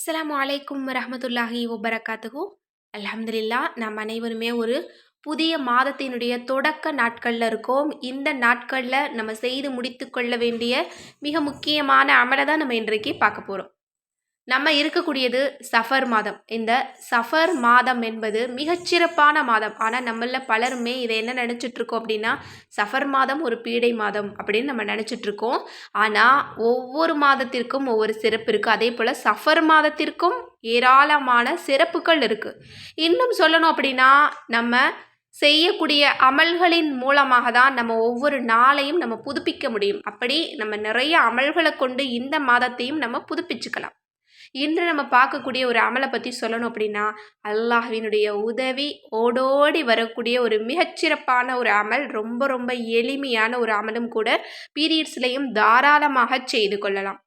அஸ்லாம் வலைக்கும் ரஹமத்துல்லாஹி ஒபரகாத்துகு அலமதுல்லா நாம் அனைவருமே ஒரு புதிய மாதத்தினுடைய தொடக்க நாட்களில் இருக்கோம். இந்த நாட்களில் நம்ம செய்து முடித்து கொள்ள வேண்டிய மிக முக்கியமான அமலை தான் நம்ம இன்றைக்கு பார்க்க போகிறோம் நம்ம இருக்கக்கூடியது சஃபர் மாதம். இந்த சஃபர் மாதம் என்பது மிகச்சிறப்பான மாதம். ஆனால் நம்மள பலருமே இதை என்ன நினச்சிட்ருக்கோம் அப்படின்னா சஃபர் மாதம் ஒரு பீடை மாதம் அப்படின்னு நம்ம நினச்சிட்ருக்கோம். ஆனால் ஒவ்வொரு மாதத்திற்கும் ஒவ்வொரு சிறப்பு இருக்குது அதே போல் சஃபர் மாதத்திற்கும் ஏராளமான சிறப்புகள் இருக்குது இன்னும் சொல்லணும் அப்படின்னா நம்ம செய்யக்கூடிய அமல்களின் மூலமாக தான் நம்ம ஒவ்வொரு நாளையும் நம்ம புதுப்பிக்க முடியும். அப்படி நம்ம நிறைய அமல்களை கொண்டு இந்த மாதத்தையும் நம்ம புதுப்பிச்சுக்கலாம். இன்று நம்ம பார்க்கக்கூடிய ஒரு அமலை பற்றி சொல்லணும் அப்படின்னா அல்லாஹ்வினுடைய உதவி ஓடோடி வரக்கூடிய ஒரு மிகச்சிறப்பான ஒரு அமல் ரொம்ப ரொம்ப எளிமையான ஒரு அமலும் கூட பீரியட்ஸ்லையும் தாராளமாக செய்து கொள்ளலாம்.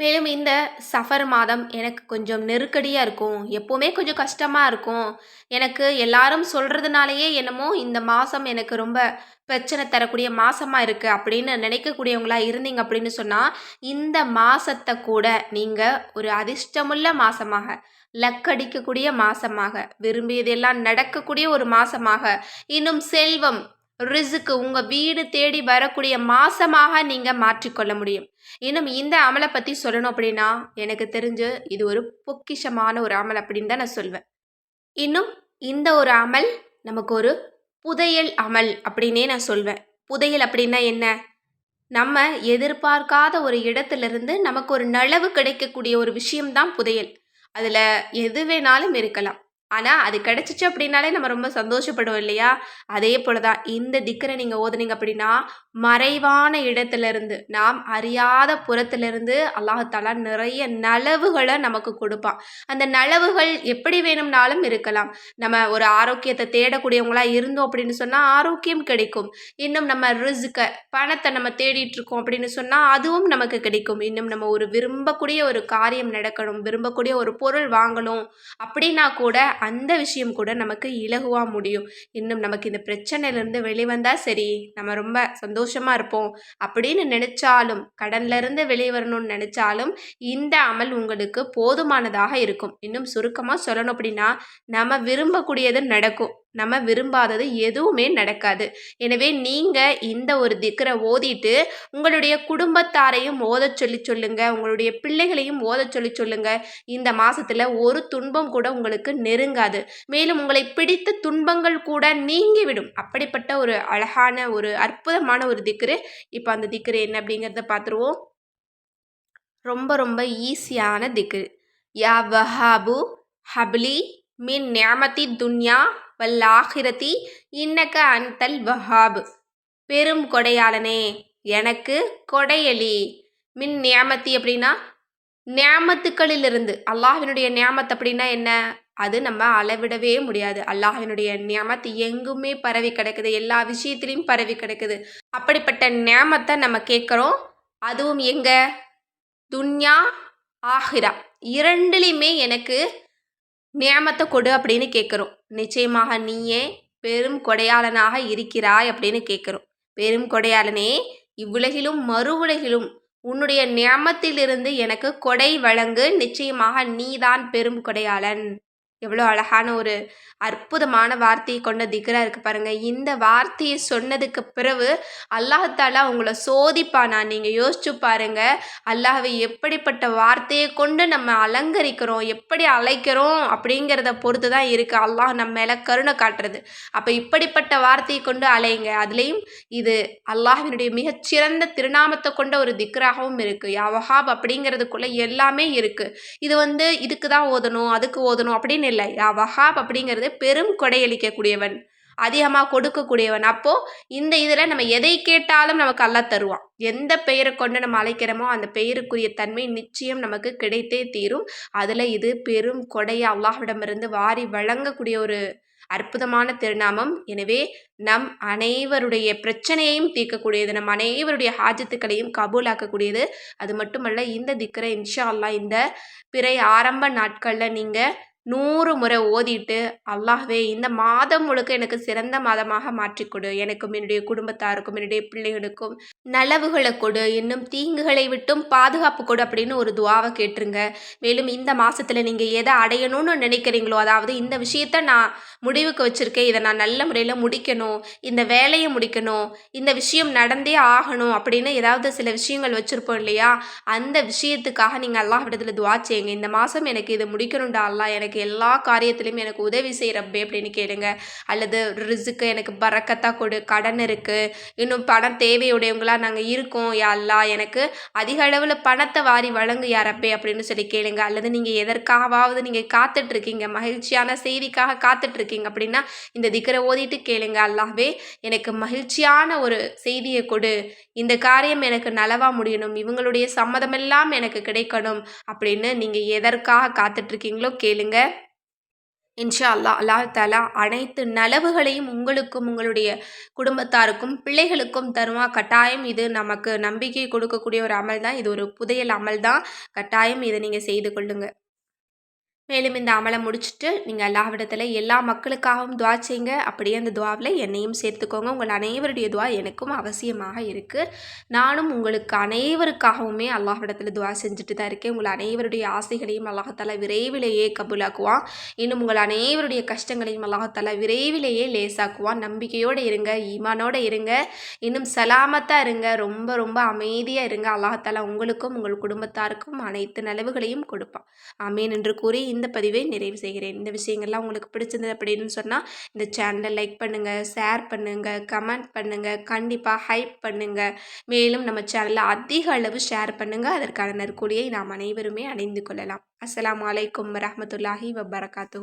மேலும் இந்த சஃபர் மாதம் எனக்கு கொஞ்சம் நெருக்கடியாக இருக்கும். எப்போவுமே கொஞ்சம் கஷ்டமாக இருக்கும். எனக்கு எல்லாரும் சொல்கிறதுனாலையே என்னமோ இந்த மாதம் எனக்கு ரொம்ப பிரச்சனை தரக்கூடிய மாதமாக இருக்குது அப்படின்னு நினைக்கக்கூடியவங்களா இருந்தீங்க அப்படின்னு சொன்னால் இந்த மாதத்தை கூட நீங்கள் ஒரு அதிர்ஷ்டமுள்ள மாதமாக லக்கடிக்கக்கூடிய மாதமாக விரும்பியதெல்லாம் நடக்கக்கூடிய ஒரு மாதமாக இன்னும் செல்வம் ரிசுக்கு உங்கள் வீடு தேடி வரக்கூடிய மாசமாக நீங்கள் மாற்றிக்கொள்ள முடியும். இன்னும் இந்த அமலை பற்றி சொல்லணும் அப்படின்னா எனக்கு தெரிஞ்சு இது ஒரு பொக்கிஷமான ஒரு அமல் அப்படின்னு தான் நான் சொல்வேன். இன்னும் இந்த ஒரு அமல் நமக்கு ஒரு புதையல் அமல் அப்படின்னே நான் சொல்வேன். புதையல் அப்படின்னா என்ன? நம்ம எதிர்பார்க்காத ஒரு இடத்துலேருந்து நமக்கு ஒரு நலவு கிடைக்கக்கூடிய ஒரு விஷயம்தான் புதையல். அதில் எது வேணாலும் இருக்கலாம். ஆனால் அது கிடச்சிச்சு அப்படின்னாலே நம்ம ரொம்ப சந்தோஷப்படுவோம் இல்லையா? அதே போல தான் இந்த திக்கரை நீங்கள் ஓதுனீங்க அப்படின்னா மறைவான இடத்துலேருந்து நாம் அறியாத புறத்துலேருந்து அல்லாஹாலா நிறைய நலவுகளை நமக்கு கொடுப்பான். அந்த நலவுகள் எப்படி வேணும்னாலும் இருக்கலாம். நம்ம ஒரு ஆரோக்கியத்தை தேடக்கூடியவங்களா இருந்தோம் அப்படின்னு சொன்னால் ஆரோக்கியம் கிடைக்கும். இன்னும் நம்ம ரிஸ்க பணத்தை நம்ம தேடிட்டு இருக்கோம் அப்படின்னு சொன்னால் அதுவும் நமக்கு கிடைக்கும். இன்னும் நம்ம ஒரு விரும்பக்கூடிய ஒரு காரியம் நடக்கணும் விரும்பக்கூடிய ஒரு பொருள் வாங்கணும் அப்படின்னா கூட அந்த விஷயம் கூட நமக்கு இலகுவாக முடியும். இன்னும் நமக்கு இந்த பிரச்சனையிலேருந்து வெளிவந்தால் சரி நம்ம ரொம்ப சந்தோஷமாக இருப்போம் அப்படின்னு நினச்சாலும் கடன்லேருந்து வெளியே வரணும்னு நினச்சாலும் இந்த அமல் உங்களுக்கு போதுமானதாக இருக்கும். இன்னும் சுருக்கமாக சொல்லணும் அப்படின்னா நம்ம விரும்பக்கூடியது நடக்கும். நம்ம விரும்பாதது எதுவுமே நடக்காது. எனவே நீங்கள் இந்த ஒரு திக்கரை ஓதிட்டு உங்களுடைய குடும்பத்தாரையும் ஓத சொல்லி சொல்லுங்க உங்களுடைய பிள்ளைகளையும் ஓத சொல்லி சொல்லுங்க. இந்த மாதத்தில் ஒரு துன்பம் கூட உங்களுக்கு நெருங்காது. மேலும் உங்களை பிடித்த துன்பங்கள் கூட நீங்கிவிடும். அப்படிப்பட்ட ஒரு அழகான ஒரு அற்புதமான ஒரு திக்கரு. இப்போ அந்த திக்கரு என்ன அப்படிங்கிறத பார்த்துருவோம் ரொம்ப ரொம்ப ஈஸியான திக்ரு யா வஹாபு ஹப்லி மின் நியமதி துன்யா வல்லாஹிரதி இன்னக்க அன்தல் வஹாப். பெரும் கொடையாளனே எனக்கு கொடையலி. மின் நியமத்தி அப்படின்னா நியமத்துக்களிலிருந்து அல்லாஹினுடைய நியாமத் அப்படின்னா என்ன? அது நம்ம அளவிடவே முடியாது. அல்லாஹினுடைய நியமத் எங்குமே பரவி கிடக்குது. எல்லா விஷயத்துலையும் பரவி கிடக்குது. அப்படிப்பட்ட நியமத்தை நம்ம கேட்குறோம். அதுவும் எங்க? துன்யா ஆஹிரா. இரண்டுலையுமே எனக்கு நியாமத்தை கொடு அப்படின்னு கேட்குறோம் நிச்சயமாக நீயே பெரும் கொடையாளனாக இருக்கிறாய் அப்படின்னு கேட்குறோம் பெரும் கொடையாளனே இவ்வுலகிலும் மறு உலகிலும் உன்னுடைய நியமத்திலிருந்து எனக்கு கொடை வழங்கு. நிச்சயமாக நீதான் பெரும் கொடையாளன். எவ்வளோ அழகான ஒரு அற்புதமான வார்த்தையை கொண்ட திக்ரா இருக்குது பாருங்கள் இந்த வார்த்தையை சொன்னதுக்கு பிறகு அல்லாஹாலா உங்களை சோதிப்பானா? நீங்கள் யோசிச்சு பாருங்க. அல்லாஹவை எப்படிப்பட்ட வார்த்தையை கொண்டு நம்ம அலங்கரிக்கிறோம் எப்படி அழைக்கிறோம் அப்படிங்கிறத பொறுத்து தான் இருக்குது அல்லாஹ் நம்ம மேலே கருணை காட்டுறது. அப்போ இப்படிப்பட்ட வார்த்தையை கொண்டு அலையுங்க. அதுலேயும் இது அல்லாஹினுடைய மிகச்சிறந்த திருநாமத்தை கொண்ட ஒரு திக்ராகவும் இருக்குது யாவஹாப் அப்படிங்கிறதுக்குள்ளே எல்லாமே இருக்குது இது வந்து இதுக்கு தான் ஓதணும் அதுக்கு ஓதணும் அப்படின்னு இல்லை. யா வஹாப் அப்படிங்கிறது பெரும் கொடையளிக்கக்கூடியவன் அதிகமாக கொடுக்கக்கூடியவன். அப்போது இந்த இதில் நம்ம எதை கேட்டாலும் நமக்கு அல்ல தருவான். எந்த பெயரை கொண்டு நம்ம அழைக்கிறோமோ அந்த பெயருக்குரிய தன்மை நிச்சயம் நமக்கு கிடைத்தே தீரும். அதில் இது பெரும் கொடையை அல்லாஹ்விடமிருந்து வாரி வழங்கக்கூடிய ஒரு அற்புதமான திருநாமம். எனவே நம் அனைவருடைய பிரச்சனையையும் தீர்க்கக்கூடியது நம் அனைவருடைய ஹாஜத்துக்களையும் கபூலாக்கக்கூடியது. அது மட்டுமல்ல இந்த திக்கரை இன்ஷா அல்லா இந்த பிறை ஆரம்ப நாட்களில் நீங்கள் நூறு முறை ஓதிட்டு அல்லாஹ்வே இந்த மாதம் முழுக்க எனக்கு சிறந்த மாதமாக மாற்றிக்கொடு எனக்கும் என்னுடைய குடும்பத்தாருக்கும் என்னுடைய பிள்ளைகளுக்கும் நலவுகளை கொடு. இன்னும் தீங்குகளை விட்டும் பாதுகாப்பு கொடு அப்படின்னு ஒரு துவாவை கேட்டுருங்க. மேலும் இந்த மாதத்தில் நீங்கள் எதை அடையணும்னு நினைக்கிறீங்களோ அதாவது இந்த விஷயத்த நான் முடிவுக்கு வச்சுருக்கேன். இதை நான் நல்ல முறையில் முடிக்கணும். இந்த வேலையை முடிக்கணும். இந்த விஷயம் நடந்தே ஆகணும் அப்படின்னு ஏதாவது சில விஷயங்கள் வச்சுருப்போம் இல்லையா? அந்த விஷயத்துக்காக நீங்கள் அல்லாஹ் விடத்தில் துவா செய்யுங்க. இந்த மாதம் எனக்கு இதை முடிக்கணும்டா அல்லாஹ் எனக்கு எல்லா காரியத்திலையும் எனக்கு உதவி செய்கிறப்பே அப்படின்னு கேளுங்க. அல்லது ரிசுக்கு எனக்கு பறக்கத்தாக கொடு கடன் இருக்குது இன்னும் பணம் தேவையுடையவங்களாக நாங்கள் இருக்கோம். யா அல்லாஹ் எனக்கு அதிக அளவில் பணத்தை வாரி வழங்கு யாரப்பே அப்படின்னு சொல்லி கேளுங்க. அல்லது நீங்கள் எதற்காகவாவது நீங்கள் காத்துட்ருக்கீங்க. மகிழ்ச்சியான செய்திக்காக காத்துட்ருக்கீங்க அப்படின்னா இந்த திக்கரை ஓதிட்டு கேளுங்க. அல்லாவே எனக்கு மகிழ்ச்சியான ஒரு செய்தியை கொடு. இந்த காரியம் எனக்கு நலவாக முடியணும். இவங்களுடைய சம்மதமெல்லாம் எனக்கு கிடைக்கணும் அப்படின்னு நீங்கள் எதற்காக காத்துட்ருக்கீங்களோ கேளுங்க. இன்ஷா அல்லாஹ் அல்லா தாலா அனைத்து நலவுகளையும் உங்களுக்கும் உங்களுடைய குடும்பத்தாருக்கும் பிள்ளைகளுக்கும் தருவா கட்டாயம் இது நமக்கு நம்பிக்கை கொடுக்கக்கூடிய ஒரு அமல் தான் இது ஒரு புதையல் அமல் தான் கட்டாயம் இதை நீங்கள் செய்து கொள்ளுங்கள் மேலும் இந்த அமலை முடிச்சுட்டு நீங்கள் அல்லாஹ்விடத்தில் எல்லா மக்களுக்காகவும் துவா செய்யுங்க. அப்படியே அந்த துவாவில் என்னையும் சேர்த்துக்கோங்க. உங்கள் அனைவருடைய துவா எனக்கும் அவசியமாக இருக்குது நானும் உங்களுக்கு அனைவருக்காகவுமே அல்லாஹ்விடத்தில் துவா செஞ்சுட்டு தான் இருக்கேன். உங்கள் அனைவருடைய ஆசைகளையும் அல்லாஹத்தால விரைவிலேயே கபூலாக்குவான். இன்னும் உங்கள் அனைவருடைய கஷ்டங்களையும் அல்லாஹத்தால விரைவிலேயே லேசாக்குவான். நம்பிக்கையோடு இருங்க ஈமானோடு இருங்க. இன்னும் சலாமத்தாக இருங்க. ரொம்ப ரொம்ப அமைதியாக இருங்க. அல்லாஹத்தால உங்களுக்கும் உங்கள் குடும்பத்தாருக்கும் அனைத்து நலவுகளையும் கொடுப்பான். அமீன் என்று கூறி இந்த பதிவை நிறைவு செய்கிறேன். இந்த விஷயங்கள்லாம் உங்களுக்கு பிடிச்சிருந்தது அப்படின்னு சொன்னால் இந்த சேனலை லைக் பண்ணுங்கள் ஷேர் பண்ணுங்கள் கமெண்ட் பண்ணுங்கள் கண்டிப்பாக ஹைப் பண்ணுங்கள் மேலும் நம்ம சேனலில் அதிக அளவு ஷேர் பண்ணுங்கள் அதற்கான நற்கூலியை நாம் அனைவருமே அணிந்து கொள்ளலாம். அஸ்லாம் வலைக்கம் வரமத்துல்லாஹி வபரகாத்து